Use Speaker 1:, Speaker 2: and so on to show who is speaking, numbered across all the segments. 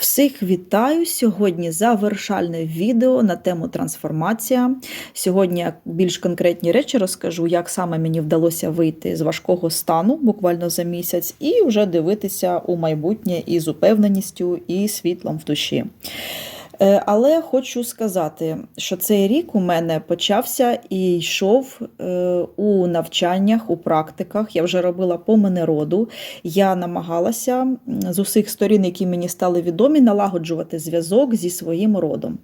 Speaker 1: Всіх вітаю! Сьогодні завершальне відео на тему трансформація. Сьогодні більш конкретні речі розкажу, як саме мені вдалося вийти з важкого стану буквально за місяць, і вже дивитися у майбутнє із упевненістю і світлом в душі. Е, Але хочу сказати, що цей рік у мене почався і йшов е, у навчаннях, у практиках. Я вже робила помини роду. Я намагалася з усіх сторін, які мені стали відомі, налагоджувати зв'язок зі своїм родом.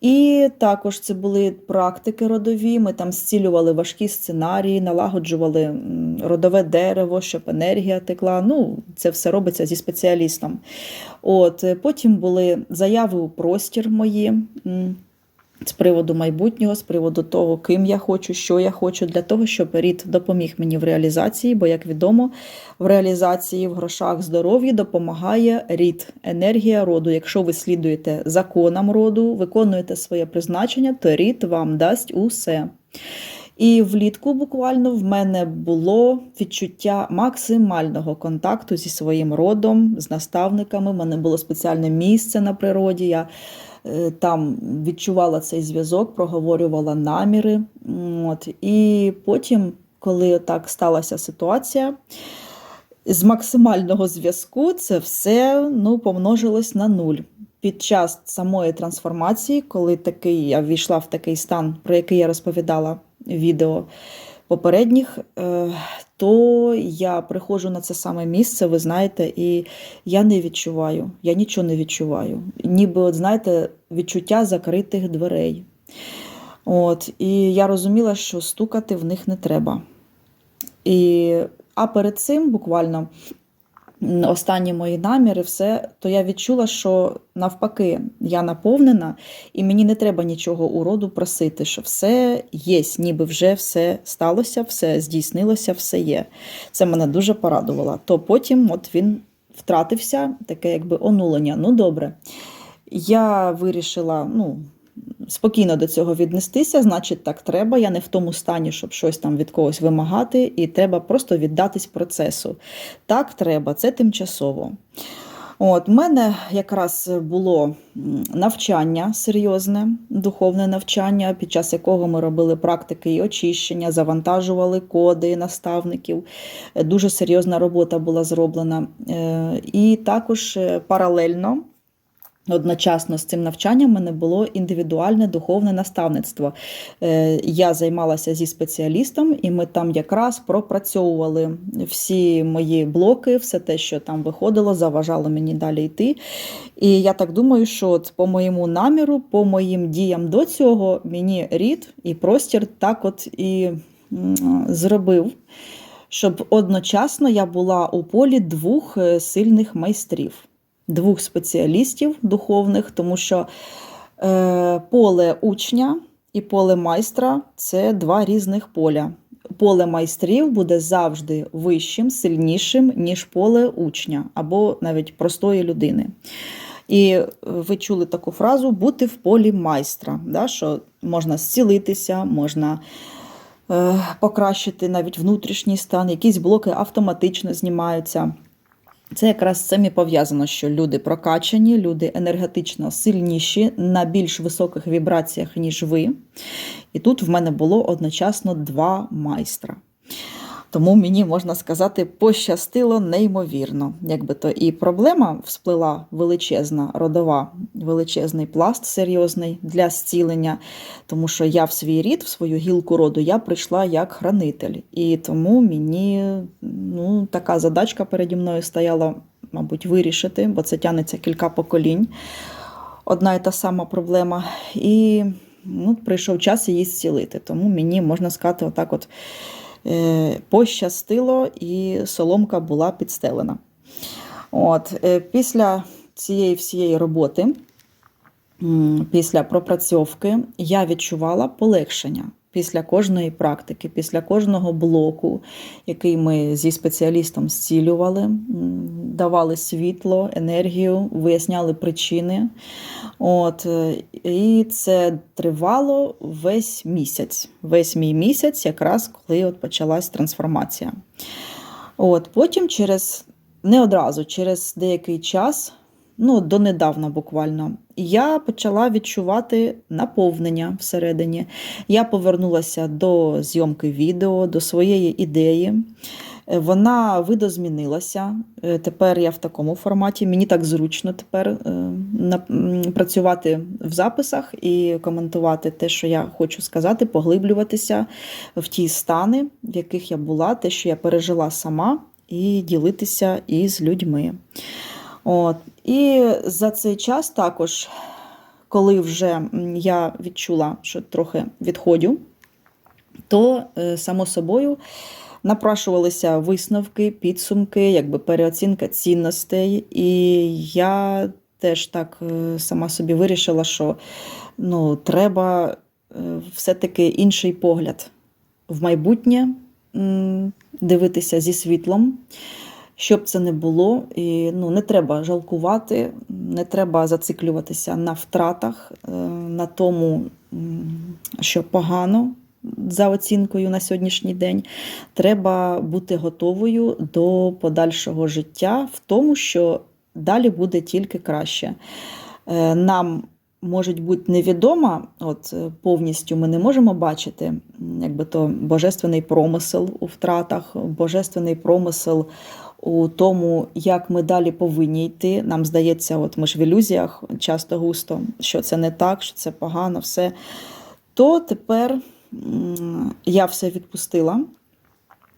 Speaker 1: І також це були практики родові. Ми там зцілювали важкі сценарії, налагоджували родове дерево, щоб енергія текла. Ну, це все робиться зі спеціалістом. От, е, потім були заяви у простір мої. З приводу майбутнього, з приводу того, ким я хочу, що я хочу, для того, щоб рід допоміг мені в реалізації, бо, як відомо, в реалізації в грошах здоров'я допомагає рід, енергія роду. Якщо ви слідуєте законам роду, виконуєте своє призначення, то рід вам дасть усе. І влітку буквально в мене було відчуття максимального контакту зі своїм родом, з наставниками. У мене було спеціальне місце на природі. Я е, там відчувала цей зв'язок, проговорювала наміри. От. І потім, коли так сталася ситуація, з максимального зв'язку це все ну, помножилось на нуль. Під час самої трансформації, коли такий я ввійшла в такий стан, про який я розповідала в відео попередніх, е, то я приходжу на це саме місце, ви знаєте, і я не відчуваю, я нічого не відчуваю. Ніби, от знаєте, відчуття закритих дверей. От, і я розуміла, що стукати в них не треба. І, а перед цим буквально останні мої наміри, все, то я відчула, що навпаки, я наповнена, і мені не треба нічого у роду просити, що все є, ніби вже все сталося, все здійснилося, все є. Це мене дуже порадувало. То потім от він втратився, таке якби онулення. Ну, добре. Я вирішила, ну. Спокійно до цього віднестися, значить, так треба. Я не в тому стані, щоб щось там від когось вимагати, і треба просто віддатись процесу. Так, треба, це тимчасово. От, У мене якраз було навчання серйозне, духовне навчання, під час якого ми робили практики і очищення, завантажували коди наставників. Дуже серйозна робота була зроблена. Е, І також е, паралельно. Одночасно з цим навчанням в мене було індивідуальне духовне наставництво. Е, Я займалася зі спеціалістом, і ми там якраз пропрацьовували всі мої блоки, все те, що там виходило, заважало мені далі йти. І я так думаю, що по моєму наміру, по моїм діям до цього, мені рід і простір так от і зробив. Щоб одночасно я була у полі двох е, сильних майстрів двох спеціалістів духовних, тому що е, поле учня і поле майстра це два різних поля. Поле майстрів буде завжди вищим, сильнішим, ніж поле учня або навіть простої людини. І е, ви чули таку фразу бути в полі майстра, да, що можна зцілитися, можна е, покращити навіть внутрішній стан, якісь блоки автоматично знімаються. Це якраз цим і пов'язано, що люди прокачані, люди енергетично сильніші на більш високих вібраціях, ніж ви. І тут в мене було одночасно два майстра. Тому мені можна сказати, пощастило неймовірно. Якби то і проблема всплила величезна, родова, величезний пласт серйозний для зцілення, тому що я в свій рід, в свою гілку роду, я прийшла як хранитель. І тому мені ну, така задачка переді мною стояла, мабуть, вирішити, бо це тягнеться кілька поколінь. Одна і та сама проблема. І ну, прийшов час її зцілити. Тому мені можна сказати, отак от пощастило, і соломка була підстелена. От, е, після цієї всієї роботи, після пропрацьовки, я відчувала полегшення. Після кожної практики, після кожного блоку, який ми зі спеціалістом зцілювали, давали світло, енергію, виясняли причини. От, е, і це тривало весь місяць. Весь мій місяць, якраз коли от почалась трансформація. От, потім через не одразу, через деякий час ну, донедавна буквально, я почала відчувати наповнення всередині. Я повернулася до зйомки відео, до своєї ідеї. Е, Вона видозмінилася. Е, Тепер я в такому форматі. Мені так зручно тепер е, працювати в записах і коментувати те, що я хочу сказати, поглиблюватися в ті стани, в яких я була, те, що я пережила сама, і ділитися із людьми. От. І за цей час також, коли вже я відчула, що трохи відходю, то, е, само собою, напрашувалися висновки, підсумки, якби переоцінка цінностей. І я теж так е, сама собі вирішила, що ну, треба е, все-таки інший погляд в майбутнє дивитися зі світлом. Щоб це не було, і ну, не треба жалкувати, не треба зациклюватися на втратах, е, на тому, що погано за оцінкою на сьогоднішній день. Треба бути готовою до подальшого життя в тому, що далі буде тільки краще. Е, Нам можуть бути невідома, от е, повністю ми не можемо бачити, якби то божественний промисел у втратах, божественний промисел у тому, як ми далі повинні йти. Нам здається, от ми ж в ілюзіях часто густо, що це не так, що це погано, все. То тепер я все відпустила,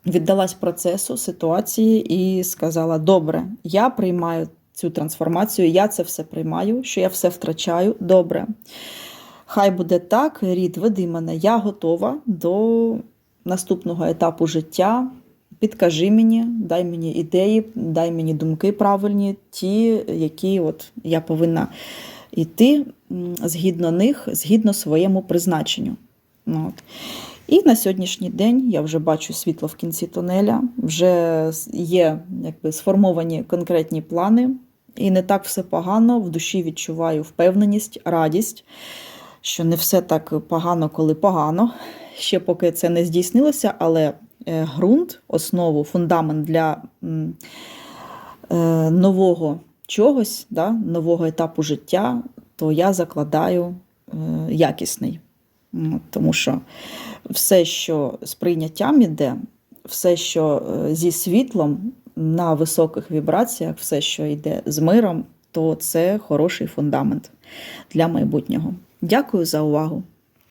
Speaker 1: віддалась процесу, ситуації і сказала: добре, я приймаю цю трансформацію, я це все приймаю, що я все втрачаю. Добре. Хай буде так, рід, веди мене, я готова до наступного етапу життя. Підкажи мені, дай мені ідеї, дай мені думки правильні, ті, які от я повинна йти згідно них, згідно своєму призначенню. Ну, От. І на сьогоднішній день я вже бачу світло в кінці тунеля, вже є якби, сформовані конкретні плани, і не так все погано. В душі відчуваю впевненість, радість, що не все так погано, коли погано. Ще поки це не здійснилося, але е, ґрунт, основу, фундамент для е, нового чогось, да, нового етапу життя, то я закладаю е, якісний. Тому що все, що з прийняттям іде, все, що зі світлом на високих вібраціях, все, що йде з миром, то це хороший фундамент для майбутнього. Дякую за увагу!